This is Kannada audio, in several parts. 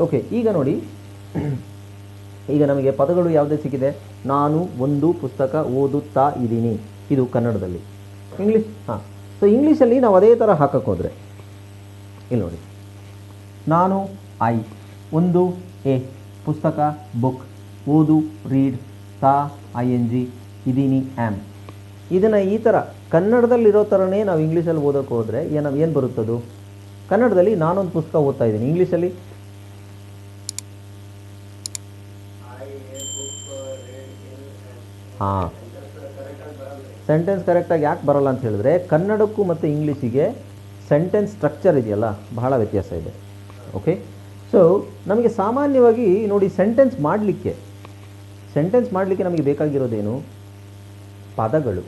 ಓಕೆ ಈಗ ನೋಡಿ. ಈಗ ನಮಗೆ ಪದಗಳು ಯಾವುದೇ ಸಿಕ್ಕಿದೆ? ನಾನು, ಒಂದು ಪುಸ್ತಕ ಓದುತ್ತಾ ಇದ್ದೀನಿ. ಇದು ಕನ್ನಡದಲ್ಲಿ. ಇಂಗ್ಲೀಷ್ ಹಾಂ. ಸೊ ಇಂಗ್ಲೀಷಲ್ಲಿ ನಾವು ಅದೇ ಥರ ಹಾಕಕ್ಕೆ ಹೋದರೆ. ಇಲ್ಲಿ ನೋಡಿ. ನಾನು ಐ ಒಂದು, ಎ, ಪುಸ್ತಕ ಬುಕ್ ಓದು ರೀಡ್ ತಾ ಐ ಎನ್ ಜಿ ಇದೀನಿ ಆ್ಯಮ್ ಇದನ್ನು ಈ ಥರ ಕನ್ನಡದಲ್ಲಿರೋ ಥರನೇ ನಾವು ಇಂಗ್ಲೀಷಲ್ಲಿ ಓದೋಕ್ಕೆ ಹೋದರೆ ಏನು ಏನು ಬರುತ್ತದು? ಕನ್ನಡದಲ್ಲಿ ನಾನೊಂದು ಪುಸ್ತಕ ಓದ್ತಾ ಇದ್ದೀನಿ. ಇಂಗ್ಲೀಷಲ್ಲಿ ಹಾಂ. ಸೆಂಟೆನ್ಸ್ ಕರೆಕ್ಟಾಗಿ ಯಾಕೆ ಬರೋಲ್ಲ ಅಂತ ಹೇಳಿದ್ರೆ, ಕನ್ನಡಕ್ಕೂ ಮತ್ತು ಇಂಗ್ಲೀಷಿಗೆ ಸೆಂಟೆನ್ಸ್ ಸ್ಟ್ರಕ್ಚರ್ ಇದೆಯಲ್ಲ, ಬಹಳ ವ್ಯತ್ಯಾಸ ಇದೆ. ಓಕೆ ಸೊ ನಮಗೆ ಸಾಮಾನ್ಯವಾಗಿ ನೋಡಿ ಸೆಂಟೆನ್ಸ್ ಮಾಡಲಿಕ್ಕೆ ಸೆಂಟೆನ್ಸ್ ಮಾಡಲಿಕ್ಕೆ ನಮಗೆ ಬೇಕಾಗಿರೋದೇನು? ಪದಗಳು.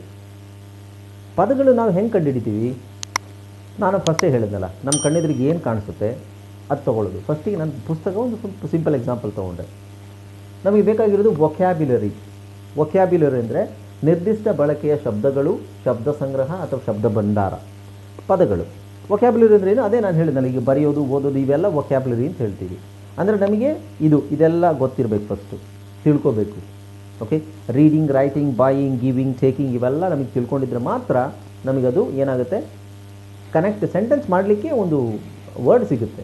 ಪದಗಳು ನಾವು ಹೆಂಗೆ ಕಂಡುಹಿಡಿತೀವಿ? ನಾನು ಫಸ್ಟೇ ಹೇಳಿದ್ನಲ್ಲ ನಮ್ಮ ಕಣ್ಣೆದುರಿಗೆ ಏನು ಕಾಣಿಸುತ್ತೆ? ಅದು ತೊಗೊಳ್ಳೋದು. ಫಸ್ಟಿಗೆ ನನ್ನ ಪುಸ್ತಕ ಒಂದು ಸಿಂಪಲ್ ಎಕ್ಸಾಂಪಲ್ ತೊಗೊಂಡೆ. ನಮಗೆ ಬೇಕಾಗಿರೋದು ವೊಕ್ಯಾಬ್ಯುಲರಿ ವೊಕ್ಯಾಬ್ಯುಲರಿ ಅಂದರೆ ನಿರ್ದಿಷ್ಟ ಬಳಕೆಯ ಶಬ್ದಗಳು, ಶಬ್ದ ಸಂಗ್ರಹ ಅಥವಾ ಶಬ್ದ ಭಂಡಾರ, ಪದಗಳು. ವೊಕ್ಯಾಬ್ಯುಲರಿ ಅಂದರೆ ಏನು? ಅದೇ ನಾನು ಹೇಳಿದ್ನಲ್ಲ, ಈಗ ಬರೆಯೋದು, ಓದೋದು, ಇವೆಲ್ಲ ವೊಕ್ಯಾಬ್ಯುಲರಿ ಅಂತ ಹೇಳ್ತೀವಿ. ಅಂದರೆ ನಮಗೆ ಇದು, ಇದೆಲ್ಲ ಗೊತ್ತಿರಬೇಕು ಫಸ್ಟು ತಿಳ್ಕೋಬೇಕು. Okay reading writing buying giving taking ಇವೆಲ್ಲ ನಮಗೆ ತಿಳ್ಕೊಂಡಿದ್ರೆ ಮಾತ್ರ ನಮಗದು ಏನಾಗುತ್ತೆ? ಕನೆಕ್ಟ್ ಸೆಂಟೆನ್ಸ್ ಮಾಡಲಿಕ್ಕೆ ಒಂದು ವರ್ಡ್ ಸಿಗುತ್ತೆ.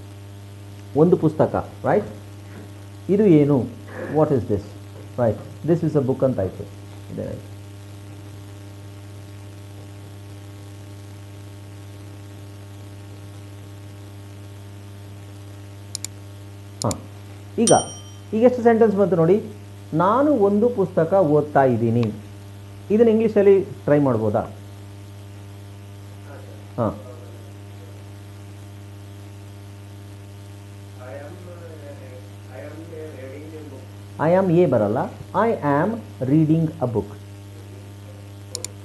ಒಂದು ಪುಸ್ತಕ ರೈಟ್ ಇದು ಏನು? What is this right this is a book ಅಂತ ಆಯಿತು. ಹಾಂ. ಈಗ ಈಗ ಎಷ್ಟು ಸೆಂಟೆನ್ಸ್ ಬಂತು ನೋಡಿ? ನಾನು ಒಂದು ಪುಸ್ತಕ ಓದ್ತಾ ಇದ್ದೀನಿ. ಇದನ್ನು ಇಂಗ್ಲೀಷಲ್ಲಿ ಟ್ರೈ ಮಾಡ್ಬೋದಾ? ಹಾಂ. ಐ ಆಮ್ ಎ ಬರಲ್ಲ. I am reading a book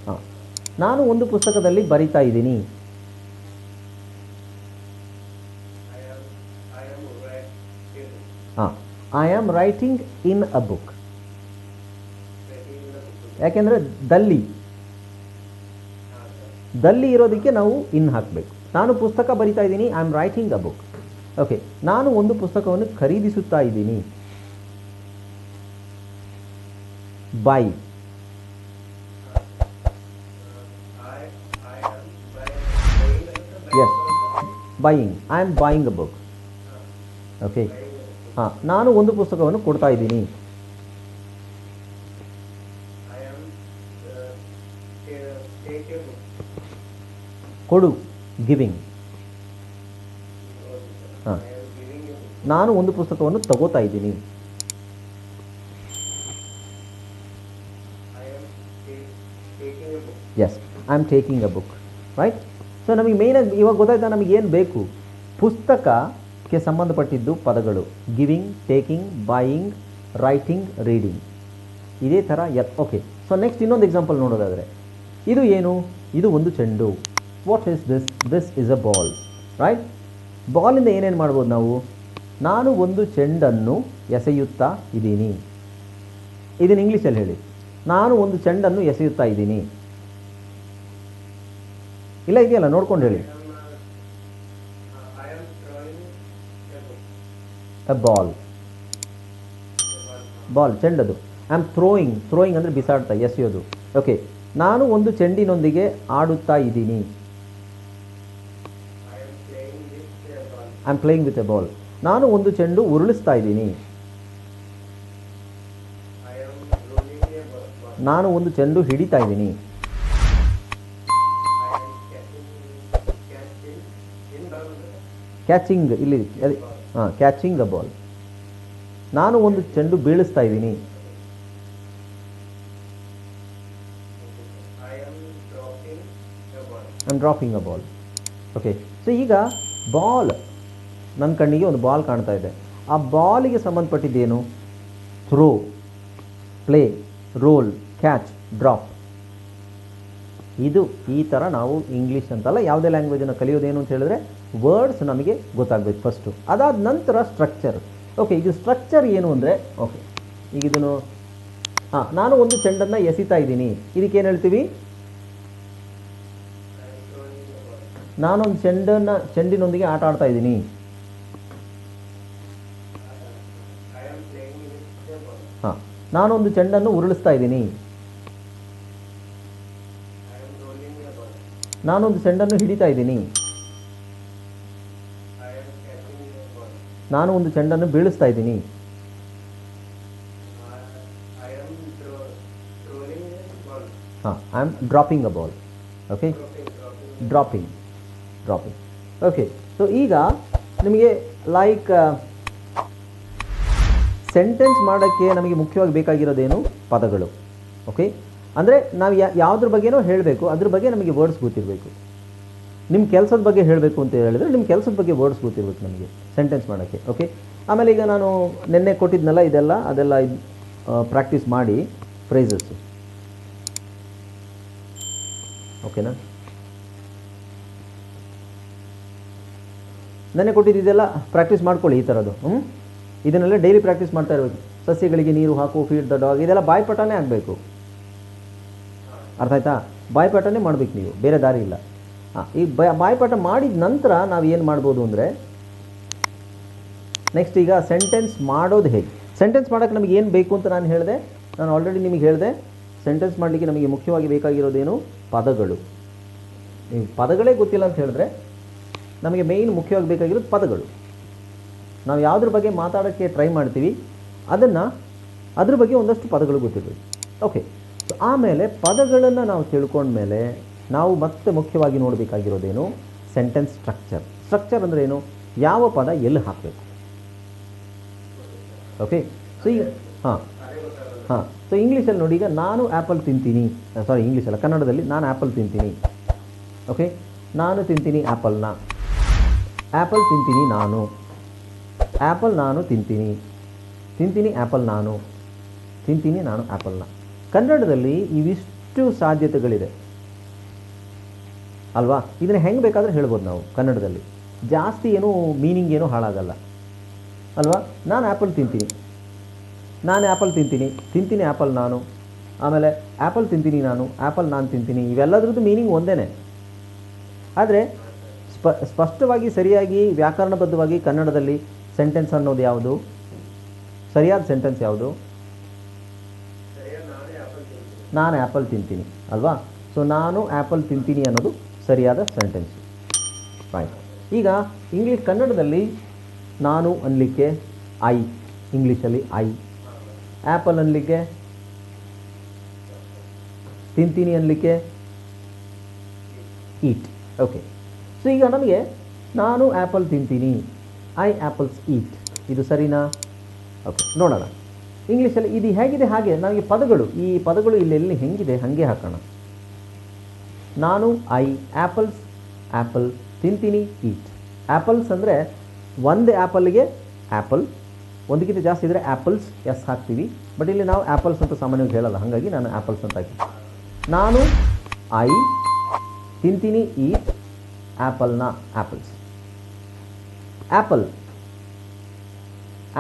ಹಾಂ. ನಾನು ಒಂದು ಪುಸ್ತಕದಲ್ಲಿ ಬರಿತಾ ಇದ್ದೀನಿ. ಹಾಂ. I am writing in a book ಯಾಕೆಂದರೆ ದಲ್ಲಿ. ದಲ್ಲಿ ಇರೋದಕ್ಕೆ ನಾವು ಇನ್ ಹಾಕಬೇಕು. ನಾನು ಪುಸ್ತಕ ಬರಿತಾ ಇದ್ದೀನಿ I am writing a book okay ನಾನು ಒಂದು ಪುಸ್ತಕವನ್ನು ಖರೀದಿಸುತ್ತಾ ಇದ್ದೀನಿ. Buy yes. Buying I am buying a book okay ಹಾಂ, ನಾನು ಒಂದು ಪುಸ್ತಕವನ್ನು ಕೊಡ್ತಾ ಇದ್ದೀನಿ. ಕೊಡು. ಗಿವಿಂಗ್ ಹಾಂ. ನಾನು ಒಂದು ಪುಸ್ತಕವನ್ನು ತಗೋತಾ ಇದ್ದೀನಿ. Yes I am taking a book right so ನಮಗೆ ಮೇಯ್ನಾಗಿ ಇವಾಗ ಗೊತ್ತಾಯ್ತಾ ನಮಗೆ ಏನು ಬೇಕು? ಪುಸ್ತಕಕ್ಕೆ ಸಂಬಂಧಪಟ್ಟಿದ್ದು ಪದಗಳು giving taking buying writing reading ಇದೇ ಥರ ಎತ್ ಓಕೆ ಸೊ ನೆಕ್ಸ್ಟ್ ಇನ್ನೊಂದು ಎಕ್ಸಾಂಪಲ್ ನೋಡೋದಾದರೆ, ಇದು ಏನು? ಇದು ಒಂದು ಚೆಂಡು. What is this this is a ball right ಬಾಲಿಂದ ಏನೇನು ಮಾಡ್ಬೋದು ನಾವು? ನಾನು ಒಂದು ಚೆಂಡನ್ನು ಎಸೆಯುತ್ತಾ ಇದ್ದೀನಿ. ಇದನ್ನು ಇಂಗ್ಲೀಷಲ್ಲಿ ಹೇಳಿ. ನಾನು ಒಂದು ಚೆಂಡನ್ನು ಎಸೆಯುತ್ತಾ ಇದ್ದೀನಿ. ಇಲ್ಲ ಇದೆಯಲ್ಲ, ನೋಡ್ಕೊಂಡು ಹೇಳಿ. ಬಾಲ್ ಬಾಲ್ ಚೆಂಡದು. ಐ ಆಮ್ ಥ್ರೋಯಿಂಗ್ ಥ್ರೋಯಿಂಗ್ ಅಂದರೆ ಬಿಸಾಡ್ತಾ, ಎಸೆಯೋದು. ಓಕೆ ನಾನು ಒಂದು ಚೆಂಡಿನೊಂದಿಗೆ ಆಡುತ್ತಾ ಇದ್ದೀನಿ. I am playing with a ball ನಾನು ಒಂದು ಚೆಂಡು ಉರುಳಿಸ್ತಾ ಇದ್ದೀನಿ. ನಾನು ಒಂದು ಚೆಂಡು ಹಿಡಿತಾ ಇದ್ದೀನಿ. ಕ್ಯಾಚಿಂಗ್ ಇಲ್ಲಿ ಹಾಂ ಕ್ಯಾಚಿಂಗ್ ದ ಬಾಲ್ ನಾನು ಒಂದು ಚೆಂಡು ಬೀಳಿಸ್ತಾ ಇದ್ದೀನಿ. I'm dropping a ball okay so ಈಗ ಬಾಲ್ ನನ್ನ ಕಣ್ಣಿಗೆ ಒಂದು ಬಾಲ್ ಕಾಣ್ತಾ ಇದೆ. ಆ ಬಾಲಿಗೆ ಸಂಬಂಧಪಟ್ಟಿದ್ದೇನು? Throw play roll catch drop ಇದು ಈ ಥರ ನಾವು ಇಂಗ್ಲೀಷ್ ಅಂತಲ್ಲ, ಯಾವುದೇ ಲ್ಯಾಂಗ್ವೇಜನ್ನು ಕಲಿಯೋದೇನು ಅಂತ ಹೇಳಿದ್ರೆ ವರ್ಡ್ಸ್ ನಮಗೆ ಗೊತ್ತಾಗಬೇಕು ಫಸ್ಟು ಅದಾದ ನಂತರ ಸ್ಟ್ರಕ್ಚರ್ ಓಕೆ ಇದು ಸ್ಟ್ರಕ್ಚರ್ ಏನು ಅಂದರೆ ಓಕೆ ಈಗ ಇದನ್ನು ಹಾಂ ನಾನು ಒಂದು ಚೆಂಡನ್ನು ಎಸಿತಾ ಇದ್ದೀನಿ. ಇದಕ್ಕೇನು ಹೇಳ್ತೀವಿ? ನಾನೊಂದು ಚೆಂಡನ್ನು, ಚೆಂಡಿನೊಂದಿಗೆ ಆಟ ಆಡ್ತಾ ಇದ್ದೀನಿ. ಹಾಂ, ನಾನೊಂದು ಚೆಂಡನ್ನು ಉರುಳಿಸ್ತಾ ಇದ್ದೀನಿ. ನಾನೊಂದು ಚೆಂಡನ್ನು ಹಿಡಿತಾ ಇದ್ದೀನಿ. ನಾನು ಒಂದು ಚೆಂಡನ್ನು ಬೀಳಿಸ್ತಾ ಇದ್ದೀನಿ. ಹಾಂ I am dropping a ball okay dropping dropping okay so ಈಗ ನಿಮಗೆ ಲೈಕ್ ಸೆಂಟೆನ್ಸ್ ಮಾಡೋಕ್ಕೆ ನಮಗೆ ಮುಖ್ಯವಾಗಿ ಬೇಕಾಗಿರೋದೇನು? ಪದಗಳು. ಓಕೆ ಅಂದರೆ ನಾವು ಯಾವುದ್ರ ಬಗ್ಗೆನೋ ಹೇಳಬೇಕು, ಅದ್ರ ಬಗ್ಗೆ ನಮಗೆ ವರ್ಡ್ಸ್ ಗೊತ್ತಿರಬೇಕು. ನಿಮ್ಮ ಕೆಲಸದ ಬಗ್ಗೆ ಹೇಳಬೇಕು ಅಂತ ಹೇಳಿದ್ರೆ ನಿಮ್ಮ ಕೆಲಸದ ಬಗ್ಗೆ ವರ್ಡ್ಸ್ ಗೊತ್ತಿರಬೇಕು ನಮಗೆ ಸೆಂಟೆನ್ಸ್ ಮಾಡೋಕ್ಕೆ ಓಕೆ ಆಮೇಲೆ ಈಗ ನಾನು ನಿನ್ನೆ ಕೊಟ್ಟಿದ್ನಲ್ಲ ಇದೆಲ್ಲ, ಅದೆಲ್ಲ ಪ್ರಾಕ್ಟೀಸ್ ಮಾಡಿ ಫ್ರೇಸಸ್ಸು ಓಕೆನಾ ನೆನ್ನೆ ಕೊಟ್ಟಿದ್ದೆಲ್ಲ ಪ್ರಾಕ್ಟೀಸ್ ಮಾಡ್ಕೊಳ್ಳಿ ಈ ಥರದ್ದು ಹ್ಞೂ ಇದನ್ನೆಲ್ಲ ಡೈಲಿ ಪ್ರಾಕ್ಟೀಸ್ ಮಾಡ್ತಾ ಇರಬೇಕು. ಸಸ್ಯಗಳಿಗೆ ನೀರು ಹಾಕು ಫೀಡ್ ದ ಡಾಗ್ ಇದೆಲ್ಲ ಬಾಯ್ಪಟನೇ ಆಗಬೇಕು. ಅರ್ಥ ಆಯ್ತಾ? ಬಾಯ್ಪಾಠನೇ ಮಾಡಬೇಕು ನೀವು, ಬೇರೆ ದಾರಿ ಇಲ್ಲ. ಈ ಬ ಬಾಯ್ಪಾಠ ಮಾಡಿದ ನಂತರ ನಾವು ಏನು ಮಾಡ್ಬೋದು ಅಂದರೆ ನೆಕ್ಸ್ಟ್ ಈಗ ಸೆಂಟೆನ್ಸ್ ಮಾಡೋದು ಹೇಗೆ? ಸೆಂಟೆನ್ಸ್ ಮಾಡೋಕ್ಕೆ ನಮಗೆ ಏನು ಬೇಕು ಅಂತ ನಾನು ಹೇಳಿದೆ. ನಾನು ಆಲ್ರೆಡಿ ನಿಮಗೆ ಹೇಳಿದೆ ಸೆಂಟೆನ್ಸ್ ಮಾಡಲಿಕ್ಕೆ ನಮಗೆ ಮುಖ್ಯವಾಗಿ ಬೇಕಾಗಿರೋದೇನು? ಪದಗಳು. ನೀವು ಪದಗಳೇ ಗೊತ್ತಿಲ್ಲ ಅಂತ ಹೇಳಿದ್ರೆ, ನಮಗೆ ಮೇಯ್ನ್ ಮುಖ್ಯವಾಗಿ ಬೇಕಾಗಿರೋದು ಪದಗಳು. ನಾವು ಯಾವುದ್ರ ಬಗ್ಗೆ ಮಾತಾಡೋಕ್ಕೆ ಟ್ರೈ ಮಾಡ್ತೀವಿ, ಅದನ್ನು ಅದ್ರ ಬಗ್ಗೆ ಒಂದಷ್ಟು ಪದಗಳು ಗೊತ್ತಿರಬೇಕು. ಓಕೆ ಆಮೇಲೆ ಪದಗಳನ್ನು ನಾವು ತಿಳ್ಕೊಂಡ್ಮೇಲೆ ನಾವು ಮತ್ತೆ ಮುಖ್ಯವಾಗಿ ನೋಡಬೇಕಾಗಿರೋದೇನು ಸೆಂಟೆನ್ಸ್ ಸ್ಟ್ರಕ್ಚರ್ ಸ್ಟ್ರಕ್ಚರ್ ಅಂದರೆ ಏನು? ಯಾವ ಪದ ಎಲ್ಲಿ ಹಾಕಬೇಕು? ಓಕೆ ಸೊ ಈಗ ಹಾಂ. ಹಾಂ. ಸೊ ಇಂಗ್ಲೀಷಲ್ಲಿ ನೋಡಿ, ಈಗ ನಾನು ಆ್ಯಪಲ್ ತಿಂತೀನಿ. ಸಾರಿ ಇಂಗ್ಲೀಷಲ್ಲ ಕನ್ನಡದಲ್ಲಿ ನಾನು ಆ್ಯಪಲ್ ತಿಂತೀನಿ. ಓಕೆ ನಾನು ತಿಂತೀನಿ ಆ್ಯಪಲ್ನ ಆ್ಯಪಲ್ ತಿಂತೀನಿ ನಾನು. ಆ್ಯಪಲ್ ನಾನು ತಿಂತೀನಿ. ತಿಂತೀನಿ ಆ್ಯಪಲ್ ನಾನು. ತಿಂತೀನಿ ನಾನು ಆ್ಯಪಲ್ನ ಕನ್ನಡದಲ್ಲಿ ಇವಿಷ್ಟು ಸಾಧ್ಯತೆಗಳಿದೆ. ಅಲ್ವಾ? ಇದನ್ನು ಹೆಂಗೆ ಬೇಕಾದರೂ ಹೇಳ್ಬೋದು ನಾವು ಕನ್ನಡದಲ್ಲಿ. ಜಾಸ್ತಿ ಏನೂ ಮೀನಿಂಗ್ ಏನೂ ಹಾಳಾಗಲ್ಲ. ಅಲ್ವಾ? ನಾನು ಆ್ಯಪಲ್ ತಿಂತೀನಿ. ನಾನು ಆ್ಯಪಲ್ ತಿಂತೀನಿ. ತಿಂತೀನಿ ಆ್ಯಪಲ್ ನಾನು. ಆಮೇಲೆ ಆ್ಯಪಲ್ ತಿಂತೀನಿ ನಾನು. ಆ್ಯಪಲ್ ನಾನು ತಿಂತೀನಿ. ಇವೆಲ್ಲದ್ರದ್ದು ಮೀನಿಂಗ್ ಒಂದೇ ಆದರೆ ಸ್ಪ, ಸ್ಪಷ್ಟವಾಗಿ, ಸರಿಯಾಗಿ, ವ್ಯಾಕರಣಬದ್ಧವಾಗಿ ಕನ್ನಡದಲ್ಲಿ ಸೆಂಟೆನ್ಸ್ ಅನ್ನೋದು ಯಾವುದು? ಸರಿಯಾದ ಸೆಂಟೆನ್ಸ್ ಯಾವುದು? ನಾನು ಆ್ಯಪಲ್ ತಿಂತೀನಿ, ಅಲ್ವಾ? ಸೊ ನಾನು ಆ್ಯಪಲ್ ತಿಂತೀನಿ ಅನ್ನೋದು ಸರಿಯಾದ ಸೆಂಟೆನ್ಸ್ ಫೈನ್ ಈಗ ಇಂಗ್ಲೀಷ್ ಕನ್ನಡದಲ್ಲಿ ನಾನು ಅನ್ನಲಿಕ್ಕೆ ಐ ಇಂಗ್ಲೀಷಲ್ಲಿ ಐ ಆ್ಯಪಲ್ ಅನ್ನಲಿಕ್ಕೆ ತಿಂತೀನಿ ಅನ್ನಲಿಕ್ಕೆ ಈಟ್ ಓಕೆ ಸೊ ಈಗ ನಮಗೆ ನಾನು ಆ್ಯಪಲ್ ತಿಂತೀನಿ ಐ ಆ್ಯಪಲ್ಸ್ ಈಟ್ ಇದು ಸರಿನಾ? ಓಕೆ ನೋಡೋಣ. ಇಂಗ್ಲೀಷಲ್ಲಿ ಇದು ಹೇಗಿದೆ ಹಾಗೆ, ನನಗೆ ಪದಗಳು, ಈ ಪದಗಳು ಇಲ್ಲಿ ಇಲ್ಲೆಲ್ಲಿ ಹೆಂಗಿದೆ, ಹಾಗೆ ಹಾಕೋಣ. ನಾನು, ಐ ಆ್ಯಪಲ್ಸ್ ಆ್ಯಪಲ್ ತಿಂತೀನಿ, ಈಟ್. ಆ್ಯಪಲ್ಸ್ ಅಂದರೆ ಒಂದು ಆ್ಯಪಲ್ಗೆ ಆ್ಯಪಲ್ ಒಂದಕ್ಕಿಂತ ಜಾಸ್ತಿ ಇದ್ದರೆ ಆ್ಯಪಲ್ಸ್ ಎಸ್ ಹಾಕ್ತೀವಿ. ಬಟ್ ಇಲ್ಲಿ ನಾವು ಆ್ಯಪಲ್ಸ್ ಅಂತ ಸಾಮಾನ್ಯವಾಗಿ ಹೇಳಲ್ಲ, ಹಾಗಾಗಿ ನಾನು ಆ್ಯಪಲ್ಸ್ ಅಂತ ಹಾಕಿ. ನಾನು, ಐ, ತಿಂತೀನಿ, ಈಟ್ ಆ್ಯಪಲ್ನ ಆ್ಯಪಲ್ಸ್ ಆ್ಯಪಲ್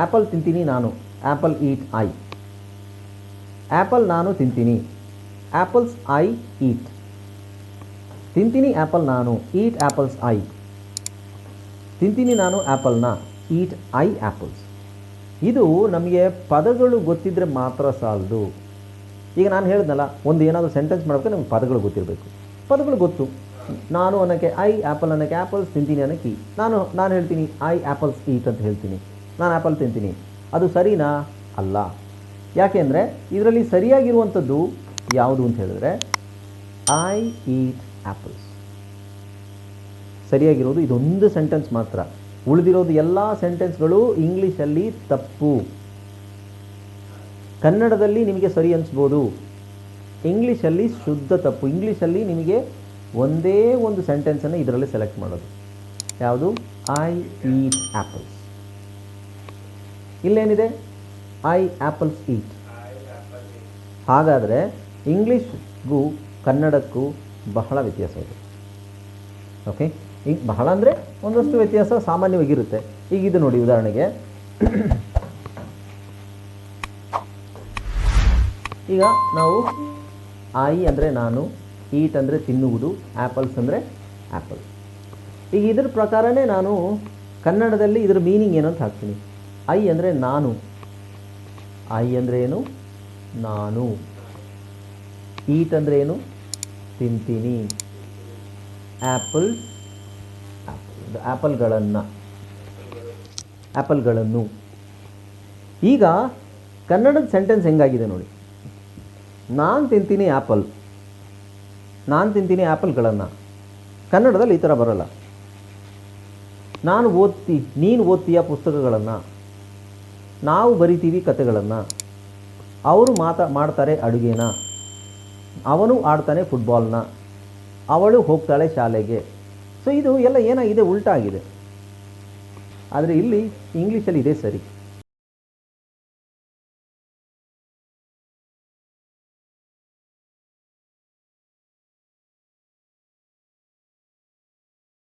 ಆ್ಯಪಲ್ ತಿಂತೀನಿ ನಾನು. Apple eat I. ಆ್ಯಪಲ್ ನಾನು ತಿಂತೀನಿ. Apples I eat. ತಿಂತೀನಿ ಆ್ಯಪಲ್ ನಾನು, ಈಟ್ ಆ್ಯಪಲ್ಸ್ ಐ. ತಿಂತೀನಿ ನಾನು ಆ್ಯಪಲ್ನ ಈಟ್ ಐ ಆ್ಯಪಲ್ಸ್ ಇದು ನಮಗೆ ಪದಗಳು ಗೊತ್ತಿದ್ದರೆ ಮಾತ್ರ ಸಾಲದು. ಈಗ ನಾನು ಹೇಳಿದ್ನಲ್ಲ, ಒಂದು ಏನಾದರೂ ಸೆಂಟೆನ್ಸ್ ಮಾಡೋಕ್ಕೆ ನಮಗೆ ಪದಗಳು ಗೊತ್ತಿರಬೇಕು. ಪದಗಳು ಗೊತ್ತು. ನಾನು ಅನ್ನೋಕ್ಕೆ ಐ ಆ್ಯಪಲ್ ಅನ್ನೋಕ್ಕೆ ಆ್ಯಪಲ್ಸ್ ತಿಂತೀನಿ ಅನ್ನೋಕ್ಕೆ. ನಾನು ನಾನು ಹೇಳ್ತೀನಿ ಐ ಆ್ಯಪಲ್ಸ್ ಈಟ್ ಅಂತ ಹೇಳ್ತೀನಿ. ನಾನು ಆ್ಯಪಲ್ ತಿಂತೀನಿ. ಅದು ಸರಿನಾ? ಅಲ್ಲ. ಯಾಕೆಂದರೆ ಇದರಲ್ಲಿ ಸರಿಯಾಗಿರುವಂಥದ್ದು ಯಾವುದು ಅಂತ ಹೇಳಿದ್ರೆ ಐ ಈಟ್ ಆ್ಯಪಲ್ಸ್ ಸರಿಯಾಗಿರೋದು ಇದೊಂದು ಸೆಂಟೆನ್ಸ್ ಮಾತ್ರ. ಉಳಿದಿರೋದು ಎಲ್ಲ ಸೆಂಟೆನ್ಸ್ಗಳು ಇಂಗ್ಲೀಷಲ್ಲಿ ತಪ್ಪು. ಕನ್ನಡದಲ್ಲಿ ನಿಮಗೆ ಸರಿ ಅನಿಸ್ಬೋದು. ಇಂಗ್ಲೀಷಲ್ಲಿ ಶುದ್ಧ ತಪ್ಪು. ಇಂಗ್ಲೀಷಲ್ಲಿ ನಿಮಗೆ ಒಂದೇ ಒಂದು ಸೆಂಟೆನ್ಸನ್ನು ಇದರಲ್ಲಿ ಸೆಲೆಕ್ಟ್ ಮಾಡೋದು. ಯಾವುದು? ಐ ಈಟ್ ಆ್ಯಪಲ್ಸ್ ಇಲ್ಲೇನಿದೆ? ಐ ಆ್ಯಪಲ್ಸ್ ಈಟ್ ಹಾಗಾದರೆ ಇಂಗ್ಲೀಷ್ಗೂ ಕನ್ನಡಕ್ಕೂ ಬಹಳ ವ್ಯತ್ಯಾಸ ಇದೆ. ಓಕೆ ಈಗ ಬಹಳ ಅಂದರೆ ಒಂದಷ್ಟು ವ್ಯತ್ಯಾಸ ಸಾಮಾನ್ಯವಾಗಿರುತ್ತೆ. ಈಗ ಇದು ನೋಡಿ ಉದಾಹರಣೆಗೆ. ಈಗ ನಾವು ಐ ಅಂದರೆ ನಾನು ಈಟ್ ಅಂದರೆ ತಿನ್ನುವುದು ಆ್ಯಪಲ್ಸ್ ಅಂದರೆ ಆ್ಯಪಲ್ ಈಗ ಇದ್ರ ಪ್ರಕಾರನೇ ನಾನು ಕನ್ನಡದಲ್ಲಿ ಇದ್ರ ಮೀನಿಂಗ್ ಏನಂತ ಹಾಕ್ತೀನಿ. ಐ ಅಂದರೆ ನಾನು. ಐ ಅಂದರೆ ಏನು? ನಾನು. ಈಟ್ ಅಂದರೆ ಏನು? ತಿಂತೀನಿ. ಆ್ಯಪಲ್ ಆ್ಯಪಲ್ಗಳನ್ನು ಆ್ಯಪಲ್ಗಳನ್ನು ಈಗ ಕನ್ನಡದ ಸೆಂಟೆನ್ಸ್ ಹೆಂಗಾಗಿದೆ ನೋಡಿ. ನಾನು ತಿಂತೀನಿ ಆ್ಯಪಲ್ ನಾನು ತಿಂತೀನಿ ಆ್ಯಪಲ್ಗಳನ್ನು ಕನ್ನಡದಲ್ಲಿ ಈ ಥರ ಬರೋಲ್ಲ. ನಾನು ಓದ್ತಿ, ನೀನು ಓದ್ತೀಯ ಪುಸ್ತಕಗಳನ್ನು. ನಾವು ಬರಿತೀವಿ ಕತೆಗಳನ್ನು. ಅವರು ಮಾತಾ, ಮಾಡ್ತಾರೆ ಅಡುಗೆನ. ಅವನು ಆಡ್ತಾನೆ ಫುಟ್ಬಾಲ್ನ ಅವಳು ಹೋಗ್ತಾಳೆ ಶಾಲೆಗೆ. ಸೊ ಇದು ಎಲ್ಲ ಏನಾಗಿದೆ, ಉಲ್ಟಾಗಿದೆ. ಆದರೆ ಇಲ್ಲಿ ಇಂಗ್ಲೀಷಲ್ಲಿ ಇದೆ ಸರಿ.